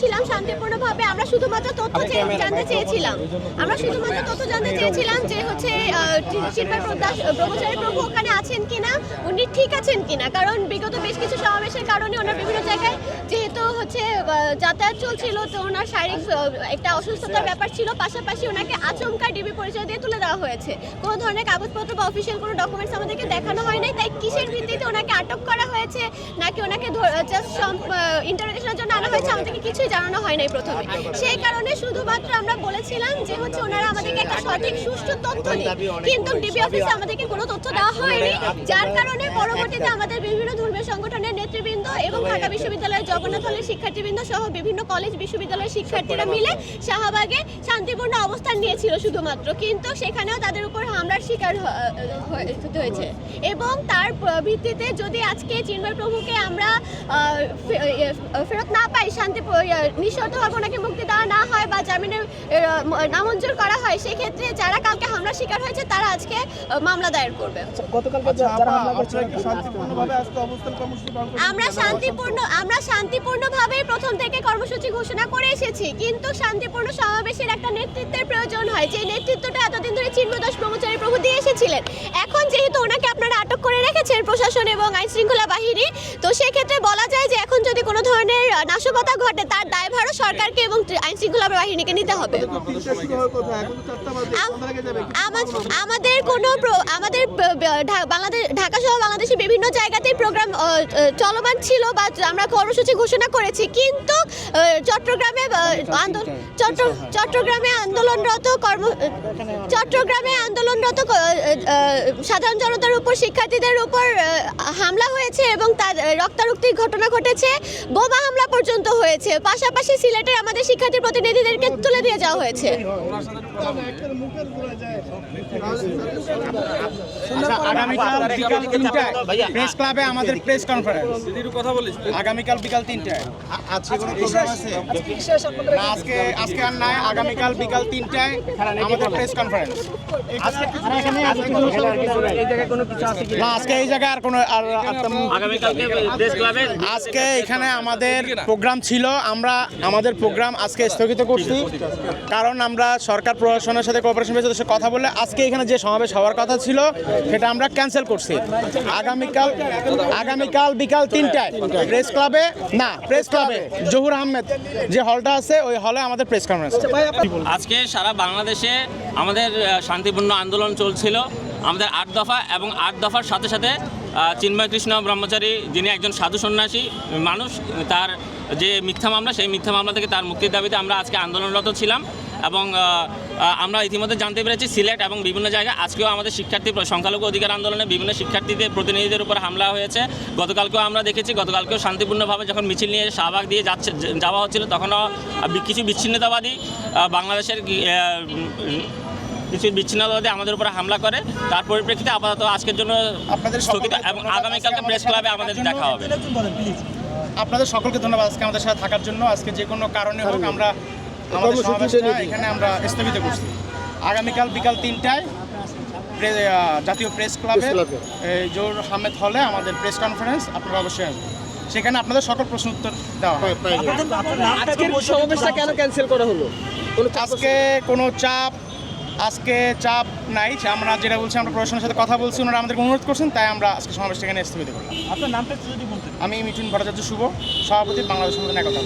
ছিলাম শান্তিপূর্ণভাবে আমরা শুধুমাত্র তথ্য জানতে চেয়েছিলাম। আমরা শুধুমাত্র তথ্য জানতে চেয়েছিলাম যে হচ্ছে ব্রহ্মচারী প্রভু ওখানে আছেন কিনা উনি ঠিক আছেন কিনা কারণ বিগত বেশ কিছু সমাবেশের কারণে ওনার বিভিন্ন জায়গায় যেহেতু হচ্ছে যাতায়াত চলছিল তো ওনার শারীরিক একটা অসুস্থতার ব্যাপার ছিল পাশাপাশি ওনাকে আচমকা ডিবি পরিচয় দিয়ে তুলে দেওয়া হয়েছে। কোনো ধরনের কাগজপত্র বা অফিসিয়াল কোনো ডকুমেন্টস আমাদেরকে দেখানো হয় নাই তাই কিসের ভিত্তিতে ওনাকে আটক করা হয়েছে নাকি ওনাকে জাস্ট ইন্টারোগেশনের জন্য আনা হয়েছে আমাদেরকে কিছুই জানানো হয় নাই প্রথমে। সেই কারণে শুধুমাত্র আমরা বলেছিলাম যে হচ্ছে ওনারা আমাদেরকে একটা সঠিক সুষ্ঠু তথ্য দিন। কিন্তু ডিবি অফিসে আমাদেরকে দেওয়া হয়নি যার কারণে পরবর্তীতে আমাদের বিভিন্ন ধর্মীয় সংগঠনের নেতৃবৃন্দ এবং ঢাকা বিশ্ববিদ্যালয়ের জগন্নাথ হলের শিক্ষার্থীবৃন্দ সহ বিভিন্ন কলেজ বিশ্ববিদ্যালয়ের শিক্ষার্থীরা মিলে শাহবাগে শান্তিপূর্ণ অবস্থান নিয়েছিল শুধুমাত্র। কিন্তু সেখানেও তাদের উপর হামলার শিকার হতে হয়েছে। এবং তার ভিত্তিতে যদি আজকে চিন্ময় প্রভুকে আমরা এ, ফেরত না পাই শান্তি নিঃশর্তভাবে ওনাকে মুক্তি দেওয়া না হয় বা জামিনের নামঞ্জুর করা হয় সেক্ষেত্রে যারা কালকে হামলার শিকার হয়েছে তারা আজকে মামলা দায়ের করবে। আচ্ছা, করছেন? আমরা শান্তিপূর্ণ আমরা শান্তিপূর্ণভাবে প্রথম থেকে কর্মসূচি ঘোষণা করে এসেছি কিন্তু শান্তিপূর্ণ সমাবেশের একটা নেতৃত্বের প্রয়োজন হয়। যে নেতৃত্বটা এতদিন ধরে চিন্মদাস ব্রহ্মচারী প্রভু দিয়ে এসেছিলেন এখন যেহেতু ওনাকে করে রেখেছেন প্রশাসন এবং আইন শৃঙ্খলা বাহিনী। তো সেক্ষেত্রে বলা যায় যে এখন যদি কোনো ধরনের নাশকতা ঘটে, তার দায়ভারও সরকারকে এবং আইন শৃঙ্খলা বাহিনীকে নিতে হবে। আমাদের কোনো আমাদের বাংলাদেশ ঢাকা সহ বাংলাদেশের বিভিন্ন জায়গাতেই প্রোগ্রাম চলমান ছিল বা আমরা কর্মসূচি ঘোষণা করেছি। কিন্তু চট্টগ্রামে চট্টগ্রামে আন্দোলনরত কর্ম চট্টগ্রামে আন্দোলনরত সাধারণ জনতার উপর শিক্ষার্থীদের উপর হামলা হয়েছে এবং তার রক্তারক্তির ঘটনা ঘটেছে বোমা হামলা পর্যন্ত হয়েছে পাশাপাশি সিলেটের আমাদের শিক্ষার্থী প্রতিনিধিদেরকে তুলে দিয়ে যাওয়া হয়েছে আচ্ছা, আগামীকাল বিকাল তিনটায় প্রেস ক্লাবে আমাদের প্রেস কনফারেন্স আগামীকাল বিকাল তিনটায় আজকে কোনো প্রোগ্রাম আছে? না আজকে আজকে আর নাই আগামীকাল বিকাল তিনটায় আমাদের প্রেস কনফারেন্স না আজকে এই জায়গায় আর কোনো আর আজকে এখানে আমাদের প্রোগ্রাম ছিল আমরা আমাদের প্রোগ্রাম আজকে স্থগিত করছি। কারণ আমরা সরকার প্রশাসনের সাথে কোঅপারেশন বেসের সাথে কথা বলে আজকে এখানে যে সমাবেশ হওয়ার কথা ছিল সেটা আমরা ক্যান্সেল করছি। আগামীকাল আগামীকাল বিকাল তিনটায় প্রেস ক্লাবে না প্রেস ক্লাবে জহুর আহমেদ যে হলটা আছে ওই হলে আমাদের প্রেস কনফারেন্স আজকে সারা বাংলাদেশে আমাদের শান্তিপূর্ণ আন্দোলন চলছিল। আমাদের আট দফা এবং আট দফার সাথে সাথে চিন্ময় কৃষ্ণ ব্রহ্মচারী যিনি একজন সাধু সন্ন্যাসী মানুষ তার যে মিথ্যা মামলা সেই মিথ্যা মামলা থেকে তার মুক্তির দাবিতে আমরা আজকে আন্দোলনরত ছিলাম। এবং আমরা ইতিমধ্যে জানতে পেরেছি সিলেট এবং বিভিন্ন জায়গায় আজকেও আমাদের শিক্ষার্থী সংখ্যালঘু অধিকার আন্দোলনে বিভিন্ন শিক্ষার্থীদের প্রতিনিধিদের উপর হামলা হয়েছে। গতকালকেও আমরা দেখেছি গতকালকেও শান্তিপূর্ণভাবে যখন মিছিল নিয়ে শাহবাগ দিয়ে যাচ্ছে যাওয়া হচ্ছিল তখনও কিছু বিচ্ছিন্নতাবাদী বাংলাদেশের কিছু বিচ্ছিন্নতাবাদী আমাদের উপরে হামলা করে। তার পরিপ্রেক্ষিতে আপাতত আজকের জন্য আপনাদের স্থগিত এবং আগামীকালকে প্রেস ক্লাবে আমাদের দেখা হবে। আপনাদের সকলকে ধন্যবাদ আজকে আমাদের সাথে থাকার জন্য। আজকে যে কোনো কারণে হোক আমরা আমাদের সমাবেশটা এখানে আমরা স্থগিত করছি। আগামীকাল বিকাল তিনটায় জাতীয় প্রেস ক্লাবে এই জোর আহমেদ হলে আমাদের প্রেস কনফারেন্স আপনারা অবশ্যই আসবেন। সেখানে আপনাদের সকল প্রশ্ন উত্তর দেওয়া আজকের সমাবেশটা কেন ক্যান্সেল করা হলো? আজকে কোনো চাপ আজকে চাপ নাই। আমরা যেটা বলছি আমরা প্রশাসনের সাথে কথা বলছি ওনারা আমাদেরকে অনুরোধ করছেন তাই আমরা আজকে সমাবেশটা এখানে স্থগিত করলাম। আপনার নামটা যদি বলতেন। আমি মিঠুন ভট্টাচার্য শুভ সভাপতি বাংলাদেশ সংগঠন একতা।